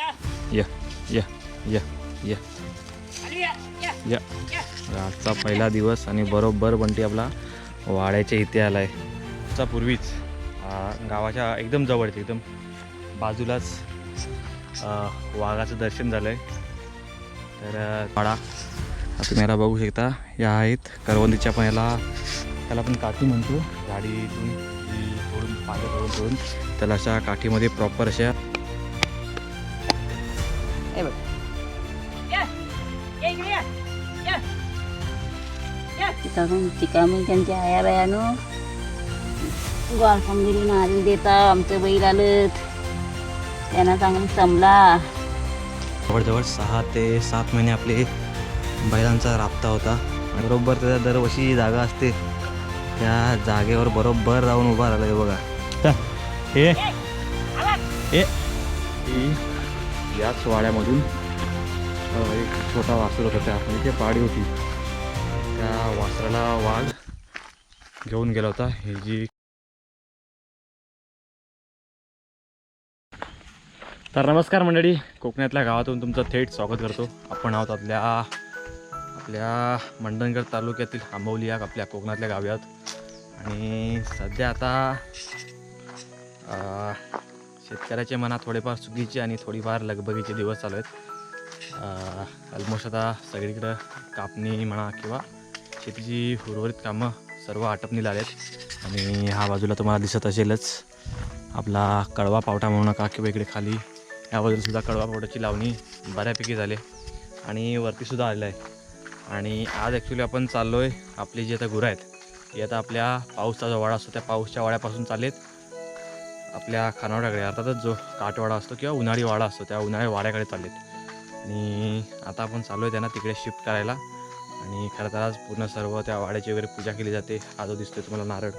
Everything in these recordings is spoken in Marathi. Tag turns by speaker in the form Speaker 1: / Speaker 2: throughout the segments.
Speaker 1: या. या या या या. आजचा पहिला दिवस आणि बरोबर बंटी आपला वाड्याच्या इथे आला आहे चा पूर्वीच गावाच्या एकदम जवळच एकदम बाजूलाच वाघाचं दर्शन झालं आहे तर वाडा तुम्ही याला बघू शकता या आहेत. करवंदीच्या पण याला त्याला पण काठी म्हणतो. ती तोडून तोडून तोडून त्याला अशा काठीमध्ये प्रॉपर अशा
Speaker 2: तिथं तिका त्यांच्या आया बायानं गोळफंगिरी नारळ देता आमचं बैल आलं त्यांना चांगलं समला
Speaker 1: जवळजवळ सहा ते सात महिने आपले बैलांचा राबता होता. आणि बरोबर त्याच्या दरवर्षी जागा असते. त्या जागेवर बरोबर राहून उभा राहिला बघा. हे. हे. याच वाड्यामधून एक छोटा वासर होता त्या म्हणजे पाडी होती. त्या वासराला वाघ घेऊन गेला होता. ही जी तर नमस्कार मंडळी कोकणातल्या गावातून तुमचं थेट स्वागत करतो. आपण आहोत आपल्या आपल्या मंडणगड तालुक्यातील आंबवली या आपल्या कोकणातल्या गावात. आणि सध्या आता शेतकऱ्याचे मना मनात थोडेफार चुकीचे आणि थोडीफार लगबगीचे दिवस चालू आहेत. ऑलमोस्ट आता सगळीकडं कापणी म्हणा किंवा शेतीची उर्वरित कामं सर्व आटपणीला आलेत. आणि ह्या बाजूला तुम्हाला दिसत असेलच आपला कडवा पावटा म्हणू नका किंवा इकडे खाली. या बाजूलासुद्धा कळवा कडवा पावटाची लावणी बऱ्यापैकी झाली आणि वरतीसुद्धा आलेलं आहे. आणि आज ॲक्च्युली आपण चाललो आहे आपली जी आता गुरं आहेत ही आता आपल्या पाऊसचा जो वाडा असतो त्या पाऊसच्या वाड्यापासून चालेत आपल्या खानावड्याकडे अर्थातच जो काटवाडा असतो किंवा उन्हाळी वाडा असतो त्या उन्हाळी वाड्याकडे चाललेत. आणि आता आपण चाललो आहे त्यांना तिकडे शिफ्ट करायला. आणि खरं तर आज पूर्ण सर्व त्या वाड्याची वगैरे पूजा केली जाते. हा जो दिसतोय तुम्हाला नारळ.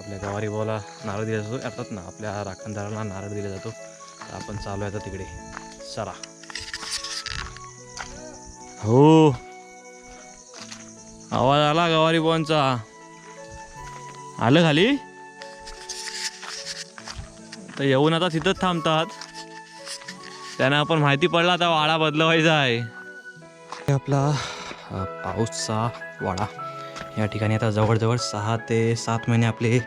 Speaker 1: आपल्या गवारी भाऊला नारळ दिला जातो. अर्थात ना आपल्या राखणदाराला नारळ दिला जातो. तर आपण चालू आहे आता तिकडे. चला. हो. आवाज आला गवारी भाऊंचा आलं खाली? तर येऊन आता तिथंच थांबतात. त्यांना आपण माहिती पडला आता वाडा बदलवायचा आहे. आपला पाऊसचा वाडा. या ठिकाणी आता जवळजवळ सहा ते सात महिने आपले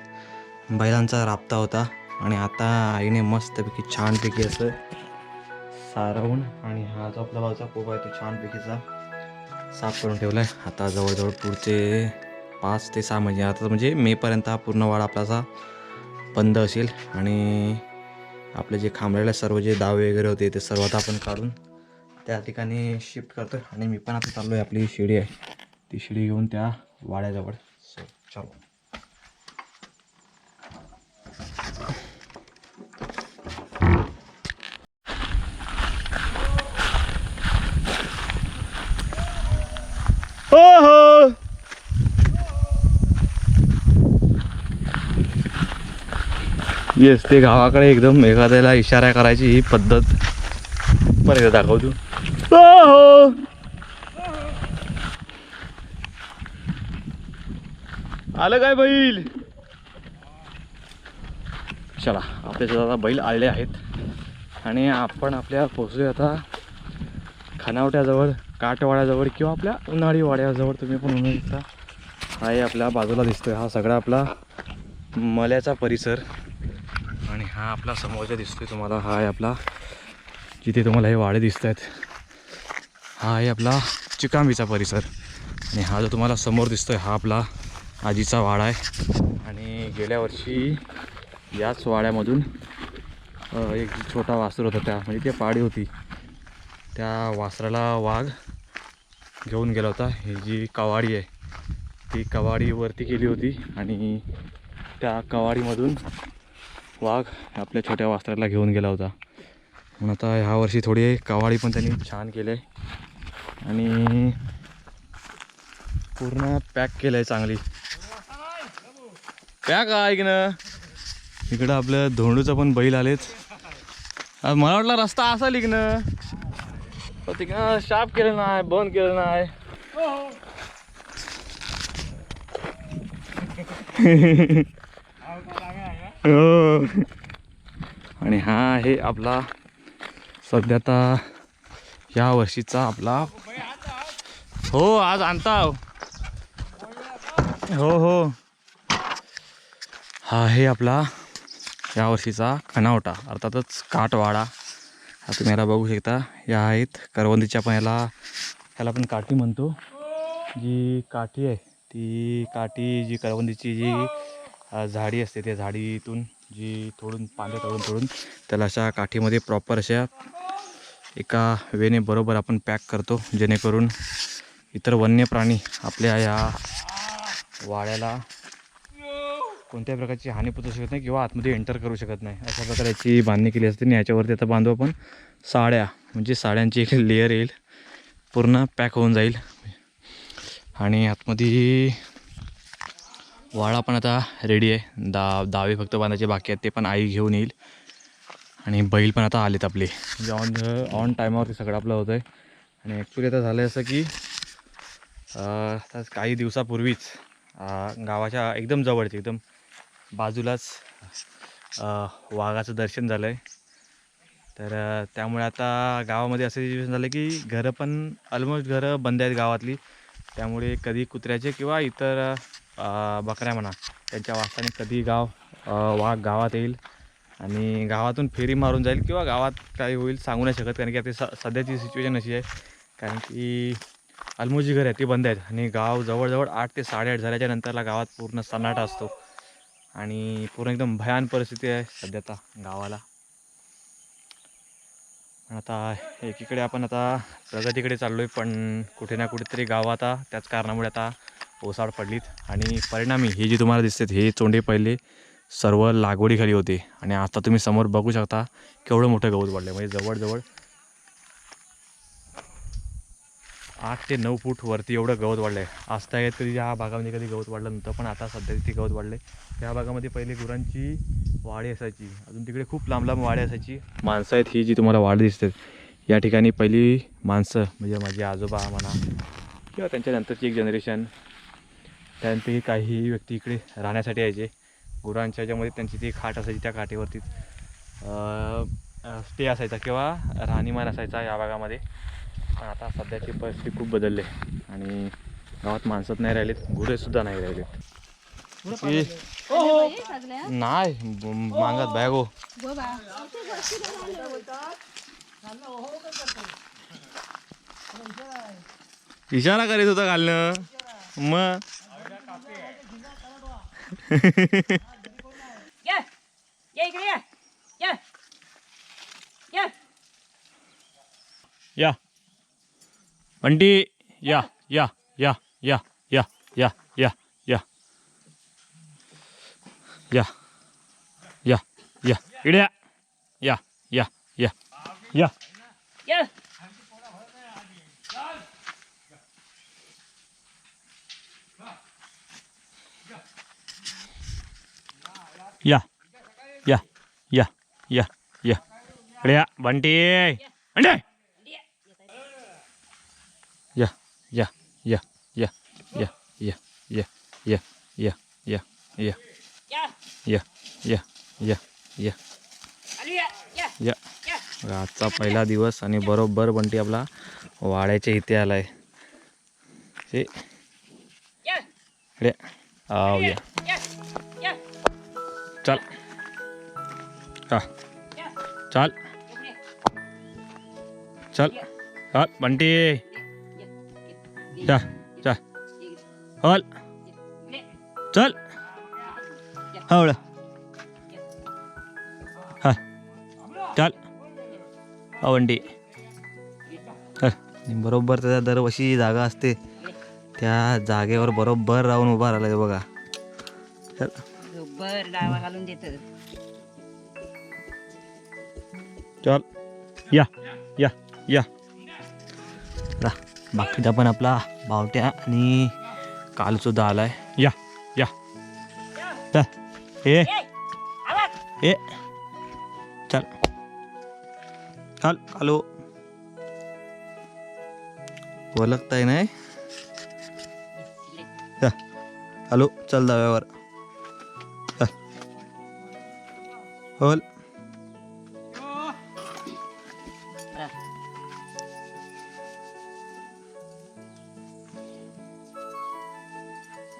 Speaker 1: बैलांचा राबता होता आणि आता आईने मस्तपैकी छानपैकी असं सारवून आणि हा जो आपला बाजूचा कोबा आहे तो छानपैकीचा साफ करून ठेवला आहे आता जवळजवळ पुढचे पाच ते सहा महिने आता म्हणजे मेपर्यंत हा पूर्ण वाडा आपलाचा बंद असेल आणि आपले जे खांबलेले सर्व जे दावे वगैरे होते ते सर्व आता आपण काढून त्या ठिकाणी शिफ्ट करतो आणि मी पण आता चाललो आहे आपली शिडी आहे. ती शिडी घेऊन त्या वाड्याजवळ. सो चलो. हो हो येस ते गावाकडे एकदम एखाद्याला इशारा करायची ही पद्धत. पण एकदा दाखवतो. हो. हो आलं काय बैल? चला आपल्या शेतात आता बैल आलेले आहेत. आणि आपण आपल्या पोचलो आता खानावट्याजवळ काटवाड्याजवळ किंवा आपल्या उन्हाळी वाड्याजवळ तुम्ही पण म्हणू शकता हा आपल्या बाजूला दिसतोय हा सगळा आपला मल्याचा परिसर. आणि हा आपला समोरचा दिसतोय तुम्हाला हा आहे आपला जिथे तुम्हाला हे वाडे दिसत आहेत हा आहे आपला चिकांबीचा परिसर. आणि हा जो तुम्हाला समोर दिसतोय हा आपला आजीचा वाडा आहे. आणि गेल्या वर्षी याच वाड्यामधून एक छोटा वासर होता त्या म्हणजे ती पाडी होती. त्या वासराला वाघ घेऊन गेला होता. ही जी कवाडी आहे ती कवाडी वरती केली होती. आणि त्या कवाडीमधून वाघ आपल्या छोट्या वासराला घेऊन गेला होता. म्हणून आता ह्या वर्षी थोडी कवाडी पण त्यांनी छान केले आणि पूर्ण पॅक केलं आहे चांगली. पॅक ऐक ना. इकडं आपलं धोंडूचं पण बैल आलेत. आज मला वाटलं रस्ता असा लिखणं ना. तिकडं शाप केलं नाही बंद केलं नाही. हो. आणि हा आहे आपला सध्या आता या वर्षीचा आपला हो आज आणता हो हो. हा आहे आपला या वर्षीचा खनावटा अर्थातच काटवाडा. हा तुम्ही याला बघू शकता या आहेत करवंदीच्या पण याला ह्याला पण काठी म्हणतो. जी काठी आहे ती काठी जी करवंदीची जी झाडी असते त्या झाडीतून जी तोडून पांद्या तोडून तोडून त्याला अशा काठीमध्ये प्रॉपर अशा एका वेने बरोबर आपण पॅक करतो जेणेकरून इतर वन्य प्राणी आपल्या या वाड्याला कोणत्याही प्रकारची हानी पोचू शकत नाही किंवा आतमध्ये एंटर करू शकत नाही. अशा प्रकारची बांधणी केली असते आणि याच्यावरती आता बांधू आपण साड्या. म्हणजे साड्यांची एक लेअर येईल पूर्ण पॅक होऊन जाईल. आणि आतमध्ये वाळा पण आता रेडी आहे. दा दावे फक्त बांधायचे बाकी आहेत ते पण आई घेऊन येईल. आणि बैल पण आता आलेत आपले. म्हणजे ऑन ऑन टायमावरती सगळं आपलं होतं आहे आणि ॲक्च्युली आता झालं असं की आता काही दिवसापूर्वीच गावाच्या एकदम जवळचे एकदम बाजूलाच वाघाचं दर्शन झालं आहे तर त्यामुळे आता गावामध्ये असं सिच्युएशन झालं की घरं पण ऑलमोस्ट घरं बंद आहेत गावातली. त्यामुळे कधी कुत्र्याचे किंवा इतर बकऱ्या म्हणा त्यांच्या वासाने कधी गाव वाघ गावात येईल. आणि गावातून फेरी मारून जाईल किंवा गावात काही होईल सांगू नाही शकत कारण की आता स सध्याची सिच्युएशन अशी आहे. कारण की अलमोजी घर घरं आहेत ती बंद आहेत. आणि गाव जवळजवळ आठ ते साडेआठ झाल्याच्या नंतरला गावात पूर्ण सन्नाटा असतो. आणि पूर्ण एकदम भयान परिस्थिती आहे सध्या आता गावाला. आता एकीकडे आपण आता प्रगतीकडे चाललो आहे पण कुठे ना कुठेतरी गाव आता त्याच कारणामुळे आता ओसाड पडलीत. आणि परिणामी हे जे तुम्हाला दिसतात हे चोंडे पहिले सर्व लागवडीखाली होते. आणि आता तुम्ही समोर बघू शकता केवढं मोठं गवत वाढलं म्हणजे जवळजवळ आठ ते नऊ फूट वरती एवढं गवत वाढलं आहे आजता येत कधी ह्या भागामध्ये कधी गवत वाढलं नव्हतं पण आता सध्या तिथे गवत वाढले त्या भागामध्ये पहिले गुरांची वाडी असायची. अजून तिकडे खूप लांब लांब वाडी असायची. माणसं आहेत ही जी तुम्हाला वाढ दिसते या ठिकाणी पहिली माणसं म्हणजे माझे आजोबा म्हणा किंवा त्यांच्यानंतरची एक जनरेशन त्यानंतर काही व्यक्ती इकडे राहण्यासाठी यायचे. गुरांच्या ह्याच्यामध्ये त्यांची ती खाट असायची त्या खाटेवरती स्टे असायचा किंवा राहणीमान असायचा या भागामध्ये. पण आता सध्याची परिस्थिती खूप बदलली आहे आणि गावात माणसंच नाही राहिलेत गुरेसुद्धा नाही राहिलेत. की- नाही ब- मागत बॅग हो इशारा करीत होता घालणं. मग
Speaker 2: या या इकडे या या या
Speaker 1: या बंटी या या या या या या या या या या या इकडे या या या या या
Speaker 2: या
Speaker 1: या या या इकडे या बंटी बंटी या या या या या या या या या या या
Speaker 2: या
Speaker 1: या या या या
Speaker 2: आली या या
Speaker 1: या
Speaker 2: या
Speaker 1: आजचा पहिला दिवस आणि बरोबर बंटी आपला वाड्याच्या इथे आलाय ते
Speaker 2: या
Speaker 1: या चल. हा. चल. चल. चल बंटी. जा जा. हल. चल. हवळ. हा. चल. हा बंटी. चल बरोबर त्याच्या दरवर्षी जागा असते. त्या जागेवर बरोबर राहून उभा राहिला बघा. चल.
Speaker 2: बर डावा घालून देत.
Speaker 1: चल. या या या. रा बाकीचा पण आपला बावट्या आणि कालसुद्धा आलाय. या या. चल. ए. ए चल. चल. कालो. ओळखताय नाही? या हॅलो चल दाव्यावर होल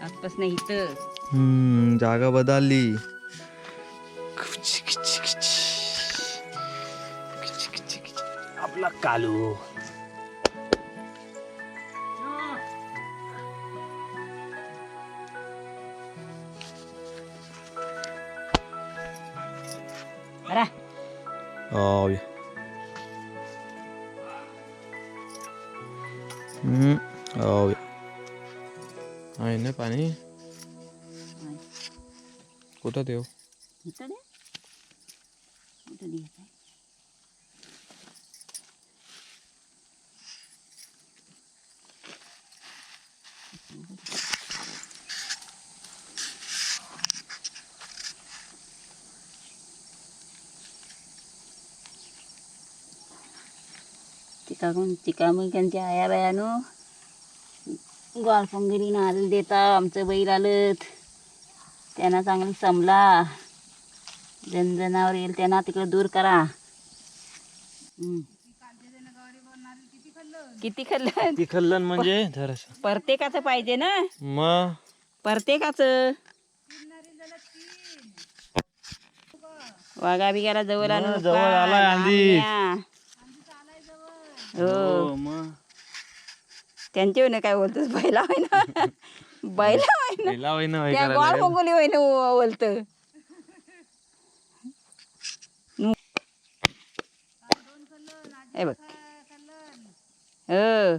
Speaker 2: आजपासून इथं
Speaker 1: हम्म, जागा बदलली आपला कालू
Speaker 2: बरा
Speaker 1: Oh, yeah. हम्म, oh, yeah. आहे ना पाणी कुठं देऊ
Speaker 2: इथं दे इथं दे तिका मग त्यांच्या आया बायानो. गोळफंगिरी नारळ देता आमचं बैल आलत. त्यांना चांगलं समला. जनजनावर येईल त्यांना तिकडे दूर करा. किती खाल्लं?
Speaker 1: ती खल्लन म्हणजे?
Speaker 2: प्रत्येकाचं पाहिजे ना?
Speaker 1: मग?
Speaker 2: प्रत्येकाचं वाघा बिगाला जवळ आणू नका.
Speaker 1: जवळ आंधी.
Speaker 2: या. हो
Speaker 1: मग
Speaker 2: त्यांच्या होईना काय बोलतोस? बैला होईना बैला होईना
Speaker 1: होय ना
Speaker 2: त्या गोड मंगोली होईना बोलत. हे बघ. हो.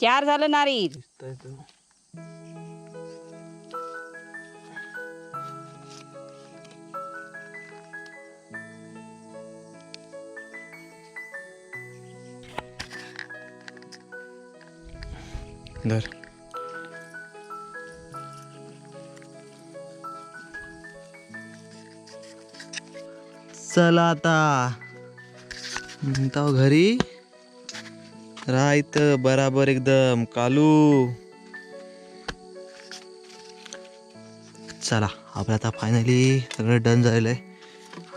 Speaker 2: चार झालं नारी
Speaker 1: धर चला आता. म्हणता हो घरी. राहत बराबर एकदम. कालू. चला आपलं आता फायनली सगळं डन झालेलं आहे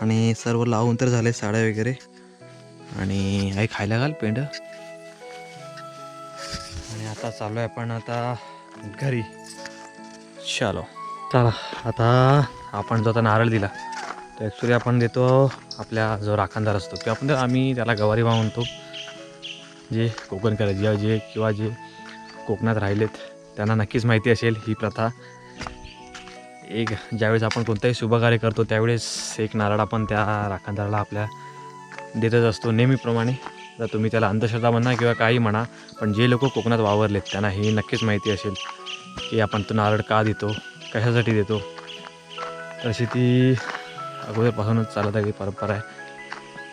Speaker 1: आणि सर्व लावून तर झाले साड्या वगैरे. आणि आई खायला घाल पेंड आणि आता चालू आहे आपण आता घरी. चलो. चला आता आपण जो आता नारळ दिला तो ॲक्च्युली आपण देतो आपल्या जो राखणदार असतो किंवा आपण आम्ही त्याला गवारी भाव म्हणतो जे कोकण जे जे किंवा जे कोकणात राहिलेत त्यांना नक्कीच माहिती असेल ही प्रथा. एक ज्यावेळेस आपण कोणताही शुभकार्य करतो त्यावेळेस एक नारळ आपण त्या राखणदाराला आपल्या देतच असतो नेहमीप्रमाणे. तर तुम्ही त्याला अंधश्रद्धा म्हणा किंवा काही म्हणा पण जे लोक कोकणात वावरलेत त्यांना हे नक्कीच माहिती असेल की आपण तो नारळ का देतो कशासाठी देतो. तशी ती अगोदरपासूनच चालत आलेली परंपरा आहे.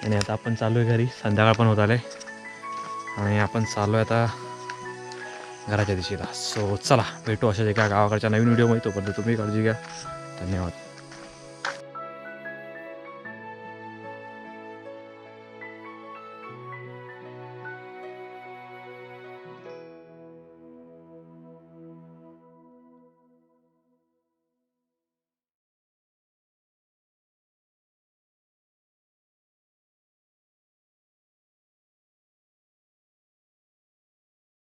Speaker 1: आणि आता आपण चालू आहे घरी. संध्याकाळ पण होत आले आणि आपण चालू आहे आता घराच्या दिशेला. सो चला भेटू अशाच एका गावाकडच्या नवीन व्हिडिओमध्ये तोपर्यंत तुम्ही काळजी घ्या. धन्यवाद.